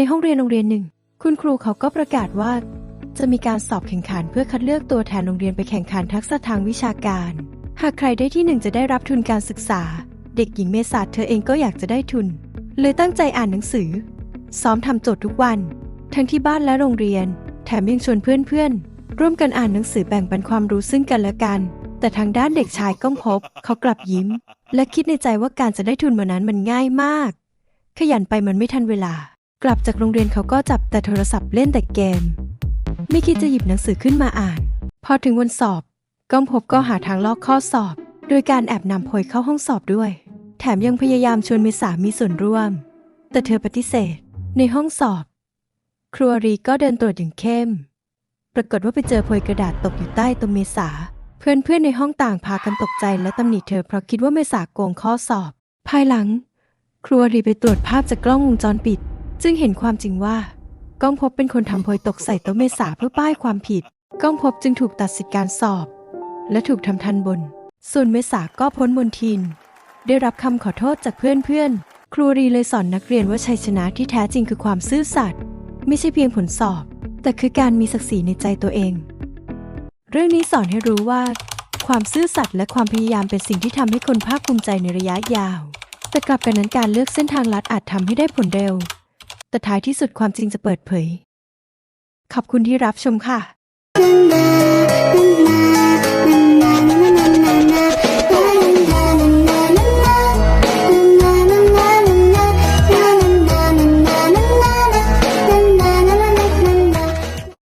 ในห้องเรียนโรงเรียนหนึ่ง คุณครูเขาก็ประกาศว่า จะมีการสอบแข่งขันเพื่อคัดเลือกตัวแทนโรงเรียนไปแข่งขันทักษะทางวิชาการ หากใครได้ที่หนึ่งจะได้รับทุนการศึกษา เด็กหญิงเมษาเธอเองก็อยากจะได้ทุน เลยตั้งใจอ่านหนังสือ ซ้อมทำโจทย์ทุกวัน ทั้งที่บ้านและโรงเรียน แถมยังชวนเพื่อนๆร่วมกันอ่านหนังสือแบ่งปันความรู้ซึ่งกันและกัน แต่ทางด้านเด็กชายก้องพบ เขากลับยิ้ม และคิดในใจว่าการจะได้ทุนมานั้นมันง่ายมาก ขยันไปมันไม่ทันเวลา กลับจากโรงเรียนเขาก็จับแต่โทรศัพท์เล่นแต่เกม ไม่คิดจะหยิบหนังสือขึ้นมาอ่าน พอถึงวันสอบก้องพบก็หาทางลอกข้อสอบ โดยการแอบนำโพยเข้าห้องสอบด้วย แถมยังพยายามชวนเมษามีส่วนร่วม แต่เธอปฏิเสธ ในห้องสอบ ครัวรีก็เดินตรวจอย่างเข้ม ปรากฏว่าไปเจอโพยกระดาษตกอยู่ใต้ตัวเมษา เพื่อนๆในห้องต่างพากันตกใจและตำหนิเธอเพราะคิดว่าเมษาโกงข้อสอบ ภายหลัง ครัวรีไปตรวจภาพจากกล้องวงจรปิด จึงเห็นความจริงว่า ก้องพบเป็นคนทำโพยตกใส่โต๊ะเมษาเพื่อป้ายความผิด ก้องพบจึงถูกตัดสิทธิการสอบ และถูกทำทันบน ส่วนเมษาก็พ้นมนทิน ได้รับคำขอโทษจากเพื่อนๆ ครูรีเลยสอนนักเรียนว่าชัยชนะที่แท้จริงคือความซื่อสัตย์ไม่ใช่เพียงผลสอบ แต่คือการมีศักดิ์ศรีในใจตัวเอง เรื่องนี้สอนให้รู้ว่า ความซื่อสัตย์และความพยายามเป็นสิ่งที่ทำให้คนภาคภูมิใจในระยะยาว แต่กลับกันนั้นการเลือกเส้นทางลัดอาจทำให้ได้ผลเร็ว แต่ท้ายที่สุดความจริงจะเปิดเผย ขอบคุณที่รับชมค่ะ